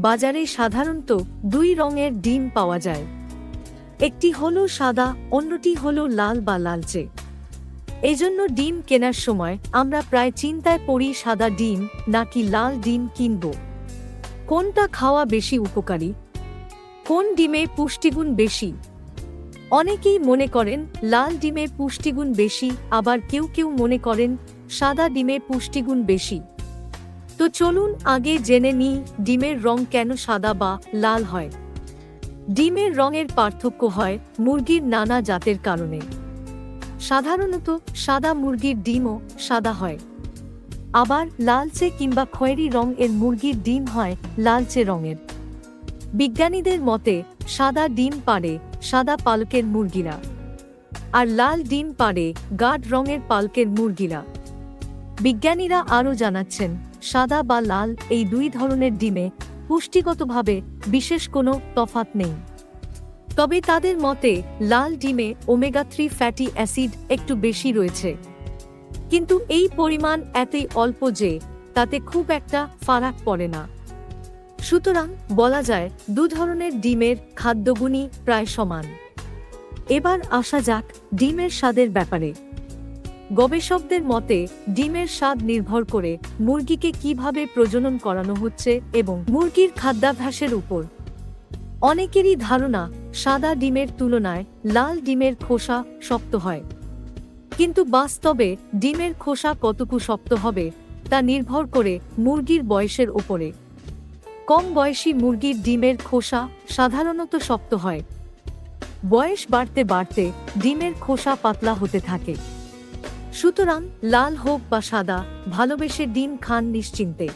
বাজারে সাধারণত দুই রঙের ডিম পাওয়া যায়। একটি হলো সাদা, অন্যটি হলো লাল বা লালচে। এজন্য ডিম কেনার সময় আমরা প্রায় চিন্তায় পড়ি সাদা ডিম নাকি লাল ডিম কিনব। কোনটা খাওয়া বেশি উপকারী? কোন ডিমে পুষ্টিগুণ বেশি? অনেকেই মনে করেন লাল ডিমে পুষ্টিগুণ বেশি, আবার কেউ কেউ মনে করেন সাদা ডিমে পুষ্টিগুণ বেশি। তো চলুন আগে জেনে নিই ডিমের রং কেন সাদা বা লাল হয়। ডিমের রঙের পার্থক্য হয় মুরগির নানা জাতের কারণে। সাধারণত সাদা মুরগির ডিমও সাদা হয়। আবার লালচে কিংবা খয়েরি রং এর মুরগির ডিম হয় লালচে রঙের। বিজ্ঞানীদের মতে সাদা ডিম পারে সাদা পালকের মুরগিরা। আর লাল ডিম পারে গাঢ় রঙের পালকের মুরগিরা। বিজ্ঞানীরা আরও জানাচ্ছেন, সাদা বা লাল এই দুই ধরনের ডিমে পুষ্টিগতভাবে বিশেষ কোনো তফাত নেই। তবে তাদের মতে, লাল ডিমে ওমেগা থ্রি ফ্যাটি অ্যাসিড একটু বেশি রয়েছে। কিন্তু এই পরিমাণ এতই অল্প যে তাতে খুব একটা ফারাক পড়ে না। সুতরাং বলা যায়, দু ধরনের ডিমের খাদ্যগুণই প্রায় সমান। এবার আসা যাক ডিমের স্বাদের ব্যাপারে। গবেষকদের মতে, ডিমের স্বাদ নির্ভর করে মুরগিকে কীভাবে প্রজনন করানো হচ্ছে এবং মুরগির খাদ্যাভ্যাসের উপর। অনেকেরই ধারণা, সাদা ডিমের তুলনায় লাল ডিমের খোসা শক্ত হয়। কিন্তু বাস্তবে ডিমের খোসা কতটুকু শক্ত হবে, তা নির্ভর করে মুরগির বয়সের ওপরে কম বয়সী মুরগির ডিমের খোসা সাধারণত শক্ত হয়। বয়স বাড়তে বাড়তে ডিমের খোসা পাতলা হতে থাকে। সুতরাং লাল হোক বা সাদা ভালোবেসে ডিম খান নিশ্চিন্তে।